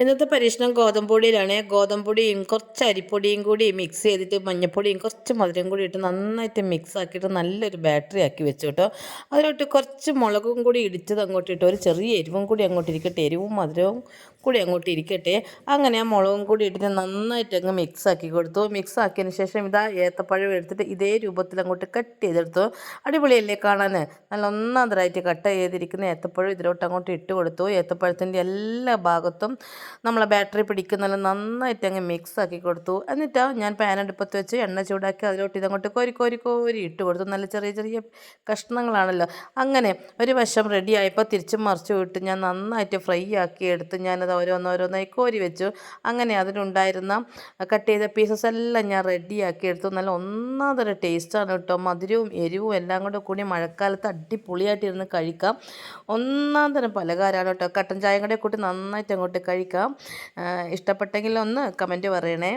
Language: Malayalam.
ഇന്നത്തെ പരീക്ഷണം ഗോതമ്പ് പൊടിയിലാണ് ഗോതമ്പ് പൊടിയും കുറച്ച് അരിപ്പൊടിയും കൂടി മിക്സ് ചെയ്തിട്ട് മഞ്ഞപ്പൊടിയും കുറച്ച് മധുരം കൂടി ഇട്ട് നന്നായിട്ട് മിക്സ് ആക്കിയിട്ട് നല്ലൊരു ബാറ്ററി ആക്കി വെച്ചു കേട്ടോ. അതിലോട്ട് കുറച്ച് മുളകും കൂടി ഇടിച്ചത് അങ്ങോട്ട് ഇട്ട്. ഒരു ചെറിയ എരിവും കൂടി അങ്ങോട്ട് ഇരിക്കട്ടെ. എരിവും മധുരവും കൂടി അങ്ങോട്ട് ഇരിക്കട്ടെ. അങ്ങനെ ആ മുളകും കൂടി ഇട്ടിട്ട് നന്നായിട്ട് അങ്ങ് മിക്സ് ആക്കി കൊടുത്തു. മിക്സ് ആക്കിയതിന് ശേഷം ഇതാ ഏത്തപ്പഴം എടുത്തിട്ട് ഇതേ രൂപത്തിൽ അങ്ങോട്ട് കട്ട് ചെയ്തെടുത്തു. അടിപൊളിയല്ലേ കാണാൻ? നല്ല ഒന്നാന്തരായിട്ട് കട്ട് ചെയ്തിരിക്കുന്ന ഏത്തപ്പഴം ഇതിലോട്ട് അങ്ങോട്ട് ഇട്ട് കൊടുത്തു. ഏത്തപ്പഴത്തിന്റെ എല്ലാ ഭാഗത്തും നമ്മളെ ബാറ്ററി പിടിക്കുന്ന നന്നായിട്ട് അങ്ങ് മിക്സ് ആക്കി കൊടുത്തു. എന്നിട്ട് ഞാൻ പാൻ അടുപ്പത്ത് വെച്ച് എണ്ണ ചൂടാക്കി അതിലോട്ട് ഇതങ്ങോട്ട് കോരി കോരി കോരി ഇട്ട് കൊടുത്തു. നല്ല ചെറിയ ചെറിയ കഷ്ണങ്ങളാണല്ലോ. അങ്ങനെ ഒരു വശം റെഡിയായപ്പോൾ തിരിച്ചും മറിച്ചു വിട്ട് ഞാൻ നന്നായിട്ട് ഫ്രൈ ആക്കി എടുത്ത് ഞാനത് ഓരോന്നോരോന്നായി കോരി വെച്ചു. അങ്ങനെ അതിലുണ്ടായിരുന്ന കട്ട് ചെയ്ത പീസസ് എല്ലാം ഞാൻ റെഡിയാക്കി എടുത്തു. നല്ല ഒന്നാമതൊരു ടേസ്റ്റാണ് കേട്ടോ. മധുരവും എരിവും എല്ലാം കൂടെ കൂടി മഴക്കാലത്ത് അടിപൊളിയായിട്ടിരുന്ന് കഴിക്കാം. ഒന്നാം തരം പലകാരാണ് കേട്ടോ. കട്ടൻ ചായ കൂടെ കൂട്ടി നന്നായിട്ട് അങ്ങോട്ട് കഴിക്കാം. ഇഷ്ടപ്പെട്ടെങ്കിൽ ഒന്ന് കമന്റ് പറയണേ.